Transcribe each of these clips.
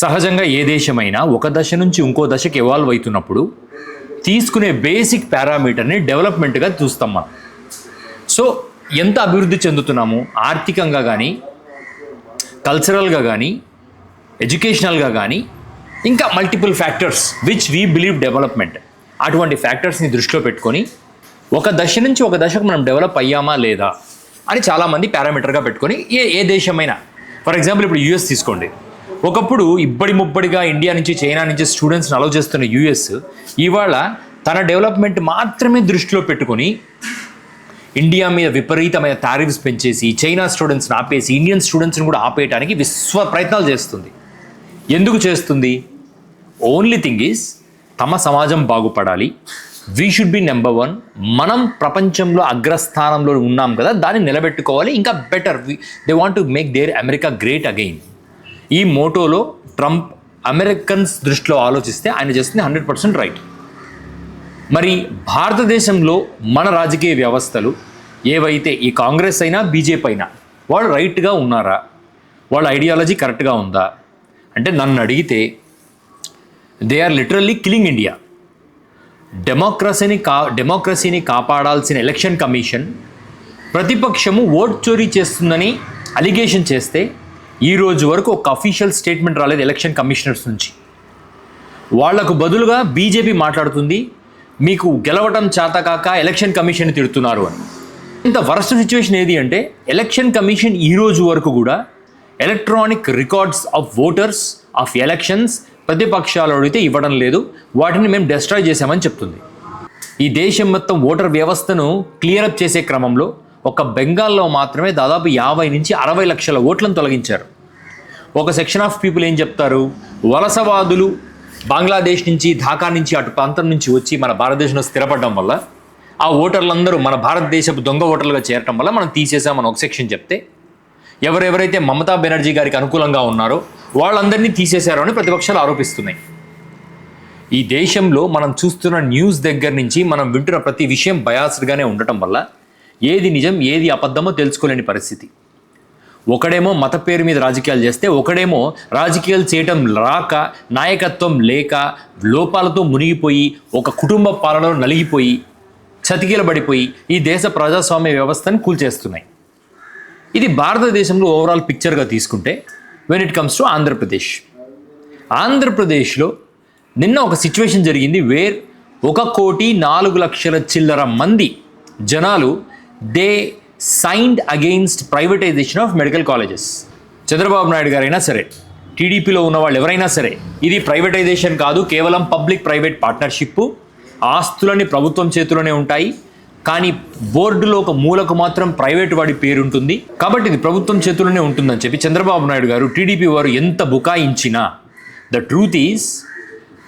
సహజంగా ఏ దేశమైనా ఒక దశ నుంచి ఇంకో దశకి ఎవాల్వ్ అవుతున్నప్పుడు తీసుకునే బేసిక్ పారామీటర్ని డెవలప్మెంట్గా చూస్తాం మనం. సో ఎంత అభివృద్ధి చెందుతున్నాము? ఆర్థికంగా కానీ కల్చరల్గా కానీ ఎడ్యుకేషనల్గా కానీ ఇంకా multiple factors which we believe development అటువంటి ఫ్యాక్టర్స్ని దృష్టిలో పెట్టుకొని ఒక దశ నుంచి ఒక దశకు మనం డెవలప్ అయ్యామా లేదా అని చాలామంది పారామీటర్గా పెట్టుకొని ఏ ఏ దేశమైనా. ఫర్ ఎగ్జాంపుల్ ఇప్పుడు యూఎస్ తీసుకోండి. ఒకప్పుడు ఇబ్బడి ముబ్బడిగా ఇండియా నుంచి చైనా నుంచి స్టూడెంట్స్ని అలౌ చేస్తున్న యూఎస్ ఇవాళ తన డెవలప్మెంట్ మాత్రమే దృష్టిలో పెట్టుకొని ఇండియా మీద విపరీతమైన టారిఫ్స్ పెంచేసి చైనా స్టూడెంట్స్ని ఆపేసి ఇండియన్ స్టూడెంట్స్ని కూడా ఆపేయడానికి విశ్వ ప్రయత్నాలు చేస్తుంది. ఎందుకు చేస్తుంది? ఓన్లీ థింగ్ ఈజ్ తమ సమాజం బాగుపడాలి. We should be number one మనం ప్రపంచంలో అగ్రస్థానంలో ఉన్నాం కదా దాన్ని నిలబెట్టుకోవాలి. ఇంకా better they want to make their America great again ఈ మోటోలో ట్రంప్ అమెరికన్స్ దృష్టిలో ఆలోచిస్తే ఆయన చేస్తుంది హండ్రెడ్ పర్సెంట్ రైట్. మరి భారతదేశంలో మన రాజకీయ వ్యవస్థలు ఏవైతే ఈ కాంగ్రెస్ అయినా బీజేపీ అయినా వాళ్ళు రైట్గా ఉన్నారా? వాళ్ళ ఐడియాలజీ కరెక్ట్గా ఉందా? అంటే నన్ను అడిగితే they are literally killing India. డెమోక్రసీని కా డెమోక్రసీని కాపాడాల్సిన ఎలక్షన్ కమిషన్ ప్రతిపక్షము ఓట్ చోరీ చేస్తుందని అలిగేషన్ చేస్తే ఈ రోజు వరకు ఒక అఫీషియల్ స్టేట్మెంట్ రాలేదు ఎలక్షన్ కమిషనర్స్ నుంచి. వాళ్ళకు బదులుగా బీజేపీ మాట్లాడుతుంది మీకు గెలవటం చేతకాక ఎలక్షన్ కమిషన్ తిడుతున్నారు అని. ఇంత వరస్ట్ సిచ్యువేషన్ ఏది అంటే ఎలక్షన్ కమిషన్ ఈ రోజు వరకు కూడా electronic records of voters of elections ప్రతిపక్షాలు అడిగితే ఇవ్వడం లేదు వాటిని మేము డెస్ట్రాయ్ చేశామని చెప్తుంది. ఈ దేశం మొత్తం ఓటర్ వ్యవస్థను క్లియరప్ చేసే క్రమంలో ఒక బెంగాల్లో మాత్రమే దాదాపు యాభై నుంచి అరవై లక్షల ఓట్లను తొలగించారు. ఒక సెక్షన్ ఆఫ్ పీపుల్ ఏం చెప్తారు? వలసవాదులు బంగ్లాదేశ్ నుంచి ఢాకా నుంచి అటు ప్రాంతం నుంచి వచ్చి మన భారతదేశంలో స్థిరపడడం వల్ల ఆ ఓటర్లందరూ మన భారతదేశపు దొంగ ఓటర్లుగా చేరటం వల్ల మనం తీసేసామని ఒక సెక్షన్ చెప్తే ఎవరెవరైతే మమతా బెనర్జీ గారికి అనుకూలంగా ఉన్నారో వాళ్ళందరినీ తీసేశారు అని ప్రతిపక్షాలు ఆరోపిస్తున్నాయి. ఈ దేశంలో మనం చూస్తున్న న్యూస్ దగ్గర నుంచి మనం వింటున్న ప్రతి విషయం బయాస్డ్గానే ఉండటం వల్ల ఏది నిజం ఏది అబద్ధమో తెలుసుకోలేని పరిస్థితి. ఒకడేమో మత పేరు మీద రాజకీయాలు చేస్తే ఒకడేమో రాజకీయాలు చేయటం రాక నాయకత్వం లేక లోపాలతో మునిగిపోయి ఒక కుటుంబ పాలనలో నలిగిపోయి చతికిలబడిపోయి ఈ దేశ ప్రజాస్వామ్య వ్యవస్థను కూల్చేస్తున్నాయి. ఇది భారతదేశంలో ఓవరాల్ పిక్చర్గా తీసుకుంటే when it comes to Andhra Pradesh ఆంధ్రప్రదేశ్లో నిన్న ఒక సిచ్యువేషన్ జరిగింది వేర్ ఒక కోటి నాలుగు లక్షల చిల్లర మంది జనాలు they signed against privatisation of medical colleges. Chandrababu Naidu గారైనా సరే టీడీపీలో ఉన్న వాళ్ళు ఎవరైనా సరే ఇది ప్రైవేటైజేషన్ కాదు కేవలం పబ్లిక్ ప్రైవేట్ పార్ట్నర్షిప్ ఆస్తులన్నీ ప్రభుత్వం చేతిలోనే ఉంటాయి కానీ బోర్డులో ఒక మూలకు మాత్రం ప్రైవేట్ వాడి పేరు ఉంటుంది కాబట్టి ఇది ప్రభుత్వం చేతిలోనే ఉంటుందని చెప్పి చంద్రబాబు నాయుడు గారు టీడీపీ వారు ఎంత బుకాయించినా ద ట్రూత్ ఈజ్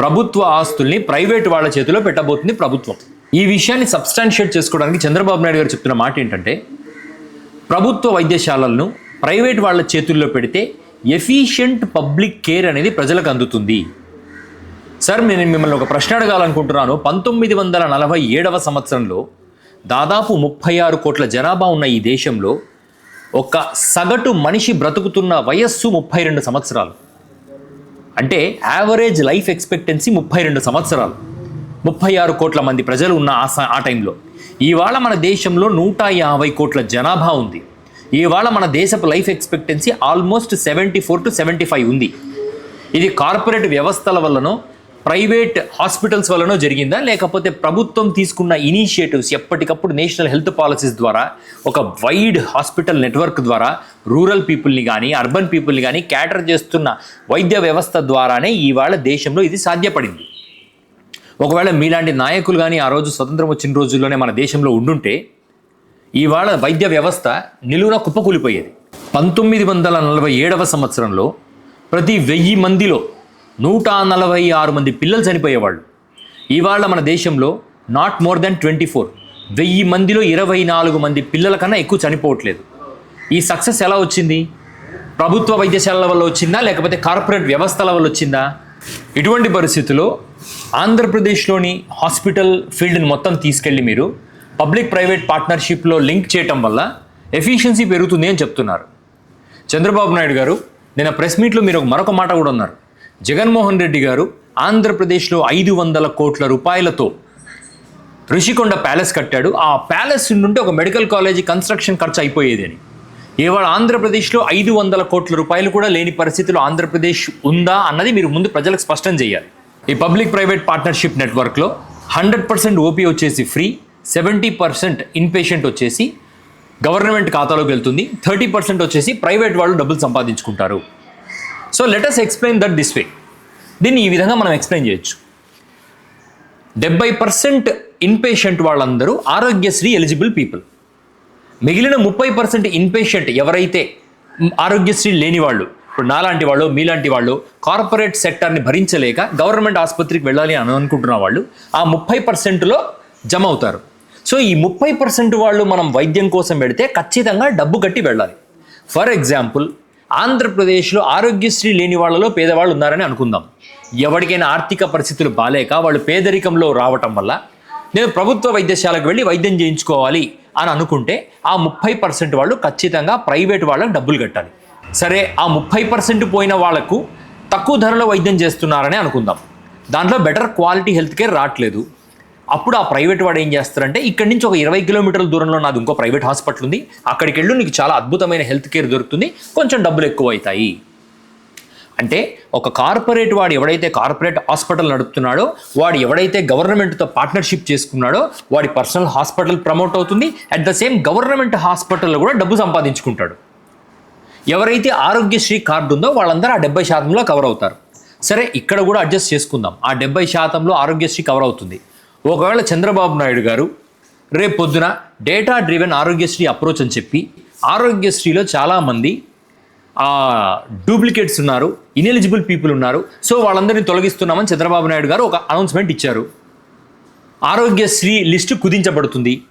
ప్రభుత్వ ఆస్తుల్ని ప్రైవేట్ వాళ్ళ చేతిలో పెట్టబోతుంది ప్రభుత్వం. ఈ విషయాన్ని సబ్స్టాన్షియేట్ చేసుకోవడానికి చంద్రబాబు నాయుడు గారు చెప్తున్న మాట ఏంటంటే ప్రభుత్వ వైద్యశాలలను ప్రైవేట్ వాళ్ళ చేతుల్లో పెడితే ఎఫిషియంట్ పబ్లిక్ కేర్ అనేది ప్రజలకు అందుతుంది. సార్ నేను మిమ్మల్ని ఒక ప్రశ్న అడగాలనుకుంటున్నాను. పంతొమ్మిది వందల నలభై ఏడవ సంవత్సరంలో దాదాపు ముప్పై ఆరు కోట్ల జనాభా ఉన్న ఈ దేశంలో ఒక సగటు మనిషి బ్రతుకుతున్న వయస్సు ముప్పై రెండు సంవత్సరాలు. అంటే యావరేజ్ లైఫ్ ఎక్స్పెక్టెన్సీ ముప్పై రెండు సంవత్సరాలు. ముప్పై ఆరు కోట్ల మంది ప్రజలు ఉన్న ఆ ఆ టైంలో. ఇవాళ మన దేశంలో నూట యాభై కోట్ల జనాభా ఉంది. ఇవాళ మన దేశపు life expectancy almost seventy four to seventy five ఉంది. ఇది కార్పొరేట్ వ్యవస్థల వల్లనో ప్రైవేట్ హాస్పిటల్స్ వల్లనో జరిగిందా? లేకపోతే ప్రభుత్వం తీసుకున్న ఇనిషియేటివ్స్ ఎప్పటికప్పుడు నేషనల్ హెల్త్ పాలసీస్ ద్వారా ఒక వైడ్ హాస్పిటల్ నెట్వర్క్ ద్వారా రూరల్ పీపుల్ని కానీ అర్బన్ పీపుల్ని కానీ క్యాటర్ చేస్తున్న వైద్య వ్యవస్థ ద్వారానే ఇవాళ దేశంలో ఇది సాధ్యపడింది. ఒకవేళ మీలాంటి నాయకులు కానీ ఆ రోజు స్వతంత్రం వచ్చిన రోజుల్లోనే మన దేశంలో ఉండుంటే ఇవాళ వైద్య వ్యవస్థ నిలువున కుప్పకూలిపోయేది. పంతొమ్మిది వందల నలభై ఏడవ సంవత్సరంలో ప్రతి వెయ్యి మందిలో నూట నలభై ఆరు మంది పిల్లలు చనిపోయేవాళ్ళు. ఇవాళ మన దేశంలో not more than twenty four వెయ్యి మందిలో ఇరవై నాలుగు మంది పిల్లల కన్నా ఎక్కువ చనిపోవట్లేదు. ఈ సక్సెస్ ఎలా వచ్చింది? ప్రభుత్వ వైద్యశాలల వల్ల వచ్చిందా? లేకపోతే కార్పొరేట్ వ్యవస్థల వల్ల వచ్చిందా? ఇటువంటి పరిస్థితుల్లో ఆంధ్రప్రదేశ్లోని హాస్పిటల్ ఫీల్డ్ని మొత్తం తీసుకెళ్ళి మీరు పబ్లిక్ ప్రైవేట్ పార్ట్నర్షిప్లో లింక్ చేయటం వల్ల ఎఫిషియన్సీ పెరుగుతుంది అని చెప్తున్నారు. చంద్రబాబు నాయుడు గారు నిన్న ప్రెస్ మీట్లో మీరు ఒక మరొక మాట కూడా ఉన్నారు. జగన్మోహన్ రెడ్డి గారు ఆంధ్రప్రదేశ్లో ఐదు వందల కోట్ల రూపాయలతో ఋషికొండ ప్యాలెస్ కట్టాడు. ఆ ప్యాలెస్ నుండి ఒక మెడికల్ కాలేజీ కన్స్ట్రక్షన్ ఖర్చు అయిపోయేది అని. ఇవాళ ఆంధ్రప్రదేశ్లో ఐదు వందల కోట్ల రూపాయలు కూడా లేని పరిస్థితిలో ఆంధ్రప్రదేశ్ ఉందా అన్నది మీరు ముందు ప్రజలకు స్పష్టం చేయాలి. ఈ పబ్లిక్ ప్రైవేట్ పార్ట్నర్షిప్ నెట్వర్క్లో హండ్రెడ్ పర్సెంట్ ఓపీ వచ్చేసి ఫ్రీ సెవెంటీ పర్సెంట్ ఇన్పేషెంట్ వచ్చేసి గవర్నమెంట్ ఖాతాలోకి వెళ్తుంది థర్టీ పర్సెంట్ వచ్చేసి ప్రైవేట్ వాళ్ళు డబ్బులు సంపాదించుకుంటారు. So let's explain that this way దీన్ని ఈ విధంగా మనం ఎక్స్ప్లెయిన్ చేయొచ్చు. డెబ్బై పర్సెంట్ ఇన్పేషెంట్ వాళ్ళందరూ ఆరోగ్యశ్రీ ఎలిజిబుల్ పీపుల్. మిగిలిన ముప్పై పర్సెంట్ ఇన్పేషెంట్ ఎవరైతే ఆరోగ్యశ్రీ లేని వాళ్ళు ఇప్పుడు నాలాంటి వాళ్ళు మీలాంటి వాళ్ళు కార్పొరేట్ సెక్టార్ని భరించలేక గవర్నమెంట్ ఆసుపత్రికి వెళ్ళాలి అని అనుకుంటున్న వాళ్ళు ఆ ముప్పై పర్సెంట్లో జమ అవుతారు. సో ఈ ముప్పై పర్సెంట్ వాళ్ళు మనం వైద్యం కోసం పెడితే ఖచ్చితంగా డబ్బు కట్టి వెళ్ళాలి. ఫర్ ఎగ్జాంపుల్ ఆంధ్రప్రదేశ్లో ఆరోగ్యశ్రీ లేని వాళ్ళలో పేదవాళ్ళు ఉన్నారని అనుకుందాం. ఎవరికైనా ఆర్థిక పరిస్థితులు బాలేక వాళ్ళు పేదరికంలో రావటం వల్ల నేను ప్రభుత్వ వైద్యశాలకు వెళ్ళి వైద్యం చేయించుకోవాలి అని అనుకుంటే ఆ ముప్పై పర్సెంట్ వాళ్ళు ఖచ్చితంగా ప్రైవేట్ వాళ్ళకి డబ్బులు కట్టాలి. సరే ఆ ముప్పై పర్సెంట్ పోయిన వాళ్ళకు తక్కువ ధరలో వైద్యం చేస్తున్నారని అనుకుందాం. దాంట్లో బెటర్ క్వాలిటీ హెల్త్ కేర్ రావట్లేదు. అప్పుడు ఆ ప్రైవేట్ వాడు ఏం చేస్తారంటే ఇక్కడి నుంచి ఒక ఇరవై కిలోమీటర్ల దూరంలో నాది ఇంకో ప్రైవేట్ హాస్పిటల్ ఉంది. అక్కడికి వెళ్ళు నీకు చాలా అద్భుతమైన హెల్త్ కేర్ దొరుకుతుంది. కొంచెం డబ్బులు ఎక్కువ అవుతాయి అంటే ఒక కార్పొరేట్ వాడు ఎవడైతే కార్పొరేట్ హాస్పిటల్ నడుపుతున్నాడో వాడు ఎవడైతే గవర్నమెంట్తో పార్ట్నర్షిప్ చేసుకున్నాడో వాడి పర్సనల్ హాస్పిటల్ ప్రమోట్ అవుతుంది. అట్ ద సేమ్ గవర్నమెంట్ హాస్పిటల్లో కూడా డబ్బు సంపాదించుకుంటాడు. ఎవరైతే ఆరోగ్యశ్రీ కార్డు ఉందో వాళ్ళందరూ ఆ డెబ్బై శాతంలో కవర్ అవుతారు. సరే ఇక్కడ కూడా అడ్జస్ట్ చేసుకుందాం. ఆ డెబ్బై శాతంలో ఆరోగ్యశ్రీ కవర్ అవుతుంది. ఒకవేళ చంద్రబాబు నాయుడు గారు రేపు పొద్దున డేటా డ్రివెన్ ఆరోగ్యశ్రీ అప్రోచ్ అని చెప్పి ఆరోగ్యశ్రీలో చాలామంది డూప్లికేట్స్ ఉన్నారు ఇనెలిజిబుల్ పీపుల్ ఉన్నారు. సో వాళ్ళందరినీ తొలగిస్తున్నామని చంద్రబాబు నాయుడు గారు ఒక అనౌన్స్మెంట్ ఇచ్చారు. ఆరోగ్యశ్రీ లిస్టు కుదించబడుతుంది.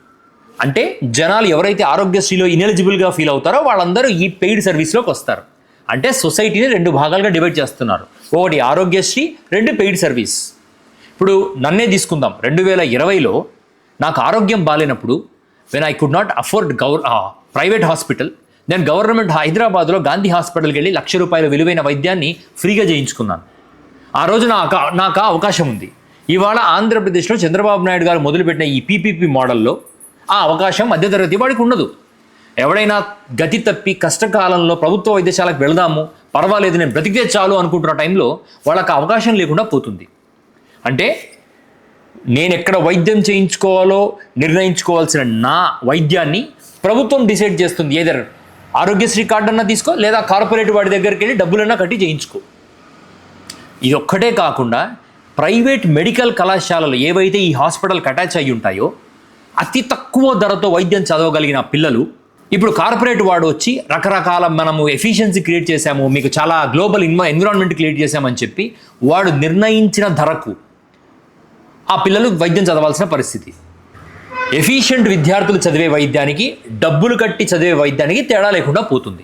అంటే జనాలు ఎవరైతే ఆరోగ్యశ్రీలో ఇనెలిజిబుల్గా ఫీల్ అవుతారో వాళ్ళందరూ ఈ పెయిడ్ సర్వీస్లోకి వస్తారు. అంటే సొసైటీని రెండు భాగాలుగా డివైడ్ చేస్తున్నారు. ఒకటి ఆరోగ్యశ్రీ రెండు పెయిడ్ సర్వీస్ ఇప్పుడు నన్నే తీసుకుందాం. రెండు వేల ఇరవైలో నాకు ఆరోగ్యం బాగాలేనప్పుడు when I could not afford Gavai private hospital నేను గవర్నమెంట్ హైదరాబాద్లో గాంధీ హాస్పిటల్కి వెళ్ళి లక్ష రూపాయల విలువైన వైద్యాన్ని ఫ్రీగా చేయించుకున్నాను. ఆ రోజు నాకు నాకు ఆ అవకాశం ఉంది. ఇవాళ ఆంధ్రప్రదేశ్లో చంద్రబాబు నాయుడు గారు మొదలుపెట్టిన ఈ పీపీపీ మోడల్లో ఆ అవకాశం మధ్యతరగతి వాడికి ఉండదు. ఎవడైనా గతి తప్పి కష్టకాలంలో ప్రభుత్వ వైద్యశాలకు వెళదాము పర్వాలేదు నేను బ్రతికితే చాలు అనుకుంటున్న టైంలో వాళ్ళకి అవకాశం లేకుండా పోతుంది. అంటే నేను ఎక్కడ వైద్యం చేయించుకోవాలో నిర్ణయించుకోవాల్సిన నా వైద్యాన్ని ప్రభుత్వం డిసైడ్ చేస్తుంది. ఏదర్ ఆరోగ్యశ్రీ కార్డు అన్నా తీసుకో లేదా కార్పొరేట్ వాడి దగ్గరికి వెళ్ళి డబ్బులన్నా కట్టి చేయించుకో. ఇది ఒక్కటే కాకుండా ప్రైవేట్ మెడికల్ కళాశాలలు ఏవైతే ఈ హాస్పిటల్కి అటాచ్ అయ్యి ఉంటాయో అతి తక్కువ ధరతో వైద్యం చదవగలిగిన పిల్లలు ఇప్పుడు కార్పొరేట్ వాడు వచ్చి రకరకాల మనము ఎఫిషియన్సీ క్రియేట్ చేశాము మీకు చాలా గ్లోబల్ ఇన్వ ఎన్విరాన్మెంట్ క్రియేట్ చేశామని చెప్పి వాడు నిర్ణయించిన ధరకు ఆ పిల్లలు వైద్యం చదవాల్సిన పరిస్థితి. ఎఫిషియంట్ విద్యార్థులు చదివే వైద్యానికి డబ్బులు కట్టి చదివే వైద్యానికి తేడా లేకుండా పోతుంది.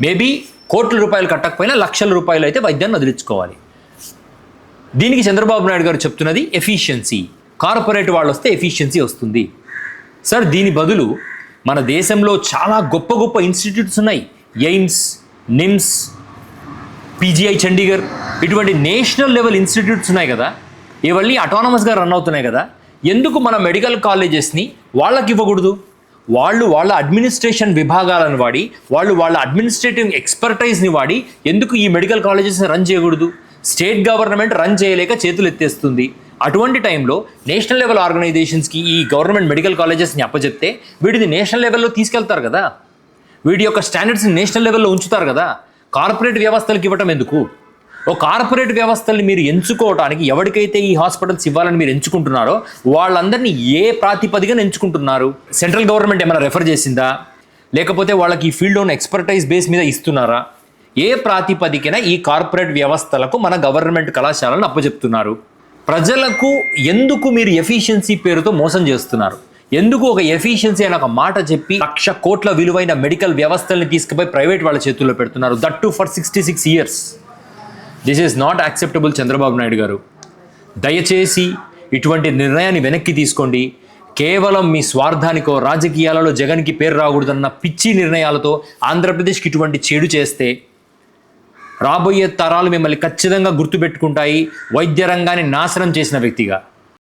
మేబీ కోట్ల రూపాయలు కట్టకపోయినా లక్షల రూపాయలు అయితే వైద్యాన్ని వదిలించుకోవాలి. దీనికి చంద్రబాబు నాయుడు గారు చెప్తున్నది ఎఫిషియన్సీ. కార్పొరేట్ వాళ్ళు వస్తే ఎఫిషియన్సీ వస్తుంది. సార్ దీని బదులు మన దేశంలో చాలా గొప్ప గొప్ప ఇన్స్టిట్యూట్స్ ఉన్నాయి. ఎయిమ్స్ నిమ్స్ పీజీఐ చండీగఢ్ ఇటువంటి నేషనల్ లెవెల్ ఇన్స్టిట్యూట్స్ ఉన్నాయి కదా. ఇవన్నీ అటానమస్గా రన్ అవుతున్నాయి కదా. ఎందుకు మన మెడికల్ కాలేజెస్ని వాళ్ళకి ఇవ్వకూడదు? వాళ్ళు వాళ్ళ అడ్మినిస్ట్రేషన్ విభాగాలను వాడి వాళ్ళు వాళ్ళ అడ్మినిస్ట్రేటివ్ ఎక్స్పర్టైజ్ని వాడి ఎందుకు ఈ మెడికల్ కాలేజెస్ని రన్ చేయకూడదు? స్టేట్ గవర్నమెంట్ రన్ చేయలేక చేతులు ఎత్తేస్తుంది అటువంటి టైంలో నేషనల్ లెవెల్ ఆర్గనైజేషన్స్కి ఈ గవర్నమెంట్ మెడికల్ కాలేజెస్ని అప్పచెప్తే వీటిని నేషనల్ లెవెల్లో తీసుకెళ్తారు కదా. వీటి యొక్క స్టాండర్డ్స్ని నేషనల్ లెవెల్లో ఉంచుతారు కదా. కార్పొరేట్ వ్యవస్థలకు ఇవ్వటం ఎందుకు? ఓ కార్పొరేట్ వ్యవస్థల్ని మీరు ఎంచుకోవడానికి ఎవరికైతే ఈ హాస్పిటల్స్ ఇవ్వాలని మీరు ఎంచుకుంటున్నారో వాళ్ళందరినీ ఏ ప్రాతిపదికన ఎంచుకుంటున్నారు? సెంట్రల్ గవర్నమెంట్ ఏమైనా రెఫర్ చేసిందా? లేకపోతే వాళ్ళకి ఈ ఫీల్డ్ ఉన్న ఎక్స్పర్టైజ్ బేస్ మీద ఇస్తున్నారా? ఏ ప్రాతిపదికన ఈ కార్పొరేట్ వ్యవస్థలకు మన గవర్నమెంట్ కళాశాలను అప్పచెప్తున్నారు? ప్రజలకు ఎందుకు మీరు ఎఫిషియన్సీ పేరుతో మోసం చేస్తున్నారు? ఎందుకు ఒక ఎఫిషియన్సీ అనే ఒక మాట చెప్పి లక్ష కోట్ల విలువైన మెడికల్ వ్యవస్థల్ని తీసుకుపోయి ప్రైవేట్ వాళ్ళ చేతుల్లో పెడుతున్నారు? That too for sixty six years. This is not acceptable Chandrababu Naidu గారు. దయచేసి ఇటువంటి నిర్ణయాన్ని వెనక్కి తీసుకోండి. కేవలం మీ స్వార్థానికో రాజకీయాలలో జగన్కి పేరు రాకూడదన్న పిచ్చి నిర్ణయాలతో ఆంధ్రప్రదేశ్కి ఇటువంటి చెడు చేస్తే రాబోయే తరాలు మిమ్మల్ని ఖచ్చితంగా గుర్తుపెట్టుకుంటాయి. వైద్య రంగాన్ని నాశనం చేసిన వ్యక్తిగా.